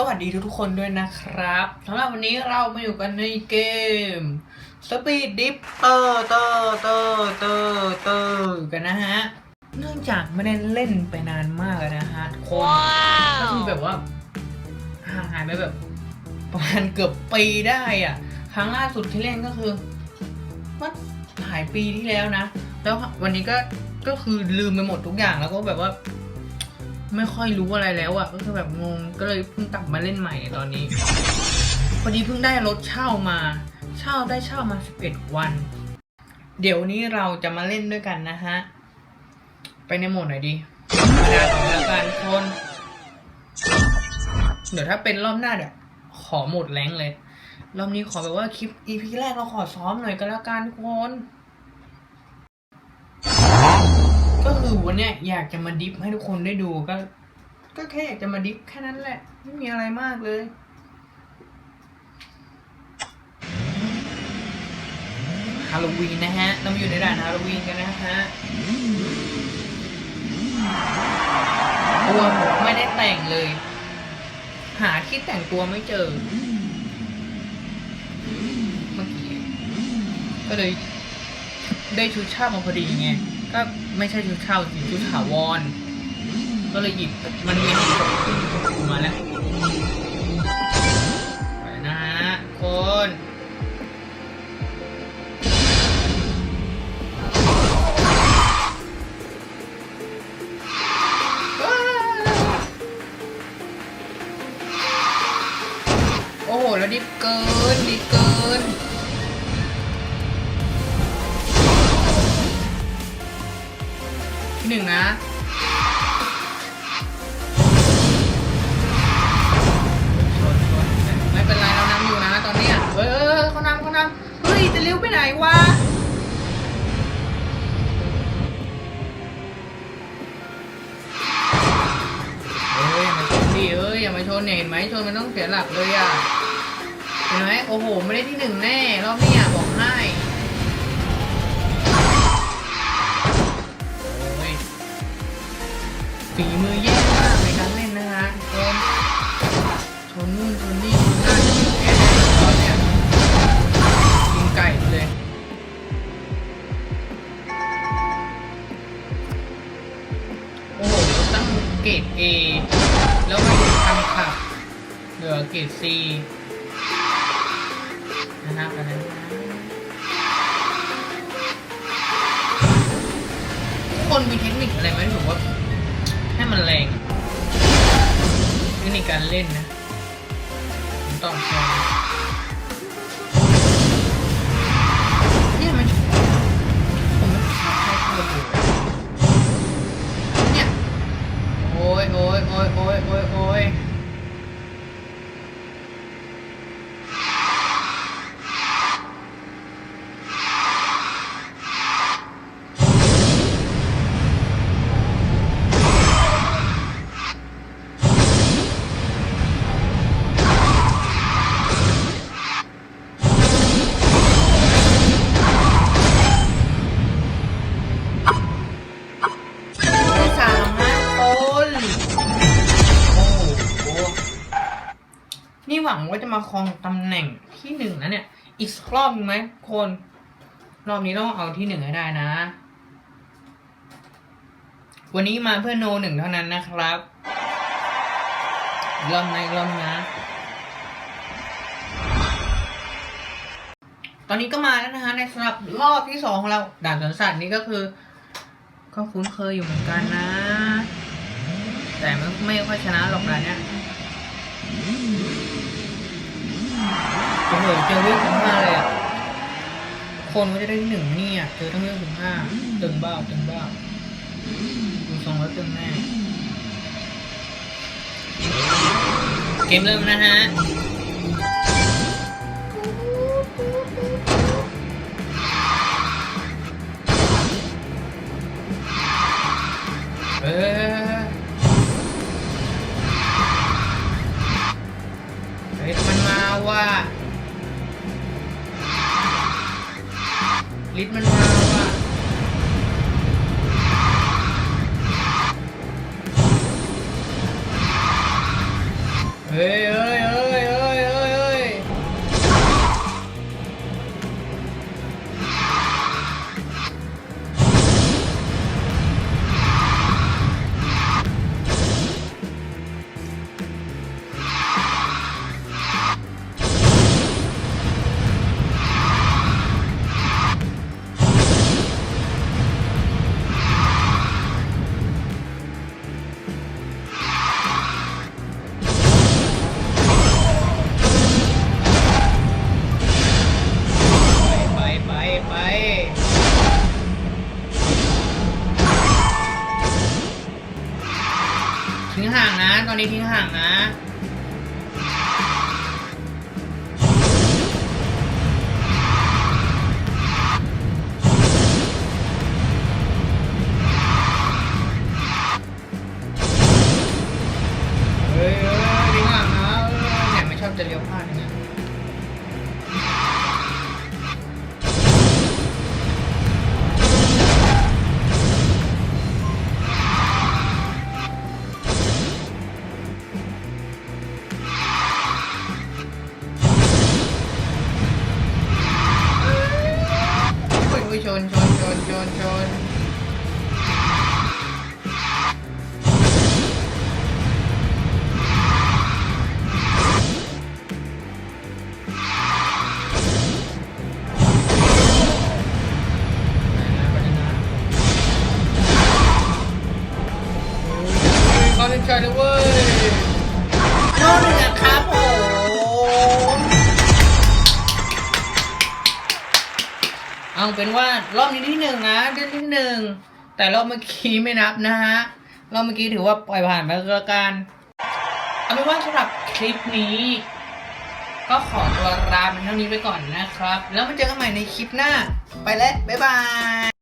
สวัสดีทุกๆคนด้วยนะครับสำหรับวันนี้เรามาอยู่กันในเกม Speed Dip เตอร์เตอร์เตอร์เตอร์เตอร์กันนะฮะ เนื่องจากไม่ได้เล่นไปนานมากแล้วนะฮะทุกคนก็คือแบบว่าห่างหายไปแบบประมาณเกือบปีได้อะ ครั้งล่าสุดที่เล่นก็คือว่าหลายปีที่แล้วนะ แล้ววันนี้ก็ก็คือลืมไปหมดทุกอย่างแล้วก็แบบว่า ไม่ค่อยรู้อะไรแล้วอะ่ะก็คือแบบงงก็เลยเพิ่งกลับมาเล่นใหม่ตอนนี้พอดีเพิ่งได้รถเช่ามา เช่าได้เช่ามา11วัน เดี๋ยวนี้เราจะมาเล่นด้วยกันนะฮะ ไปในโหมดไหนดีธรรมดาก่อนละกันคน เดี๋ยวถ้าเป็นรอบหน้าเดี๋ยวขอโหมดแรงเลย รอบนี้ขอแบบว่าคลิป EP แรกเราขอซ้อมหน่อยก็แล้วกันทุกคน ก็คือวันเนี้ยอยากจะมาดิฟให้ทุกคนได้ดูก็ ก็แค่อยากจะมาดิฟแค่นั้นแหละ ไม่มีอะไรมากเลย ฮาโลวีนนะฮะเรามาอยู่ในด่านฮาโลวีนกันนะฮะตัวผมไม่ได้แต่งเลย หาที่แต่งตัวไม่เจอ เมื่อกี้ ก็เลยได้ชุดช่ามาพอดีไง ก็ไม่ใช่ชุดเช่าสิชุดถาวร ก็เลยหยิบมันมีให้กมาแล้วไปนะฮะคนโอ้โห แล้วดิบเกินดิบเกิน หนึ่งนะไม่เป็นไรเรานำอยู่นะตอนนี้เออเขานำเขานำเฮ้ยจะเลี้ยวไปไหนวะเอ้ยมาชนดิเอ้ยอย่ามาชนเนี่ยเห็นไหมชนมันต้องเสียหลักเลยอะเห็นไหมโอ้โหไม่ได้ที่หนึ่งแน่รอบนี้อะบอกให้ ฝีมือแย่มากในการเล่นนะฮะทุกคนชนนู่นชนนี่ชนนั่นแกตอนเนี้ยกินไก่เลยโอ้โหตั้งเกรด A แล้วมาทำขับเหลือเกรด C นะฮะอันนั้นะทุกคนมีเทคนิคอะไรไหมที่แบบว่า ให้มันแรงนี่ในการเล่นนะผมตอบแท จะมาครองตำแหน่งที่หนึ่งนะเนี่ย อีกรอบไหมคน รอบนี้ต้องเอาที่หนึ่งให้ได้นะ วันนี้มาเพื่อโนหนึ่งเท่านั้นนะครับรอบนะอีกรอบนะ ตอนนี้ก็มาแล้วนะคะในสำหรับรอบที่สองของเราด่านสวนสัตว์นี่ก็คือ ก็คุ้นเคยอยู่เหมือนกันนะ แต่ไม่ไม่ค่อยชนะหรอกนะเนี่ย โอ้โหเจอเรื่องถึงห้าเลยอะ คนก็จะได้หนึ่งนี่อะ เจอทั้งเรื่องถึงห้าตึงบ้าตึงบ้าดูทรงแล้วตึงแน่ เกมเริ่มนะฮะ ลิทมันมาว่ะ ในทิ้งห่างนะ เขาเป็นใจเลยเว้ยโน่นนะครับผมเอาเป็นว่ารอบนี้ที่หนึ่งนะเดือนที่หนึ่งแต่รอบเมื่อกี้ไม่นับนะฮะรอบเมื่อกี้ถือว่าปล่อยผ่านไปแล้วกันเอาเป็นว่าสำหรับคลิปนี้ ก็ขอตัวลาเป็นเท่านี้ไปก่อนนะครับ แล้วมาเจอกันใหม่ในคลิปหน้า ไปแล้วบ๊ายบาย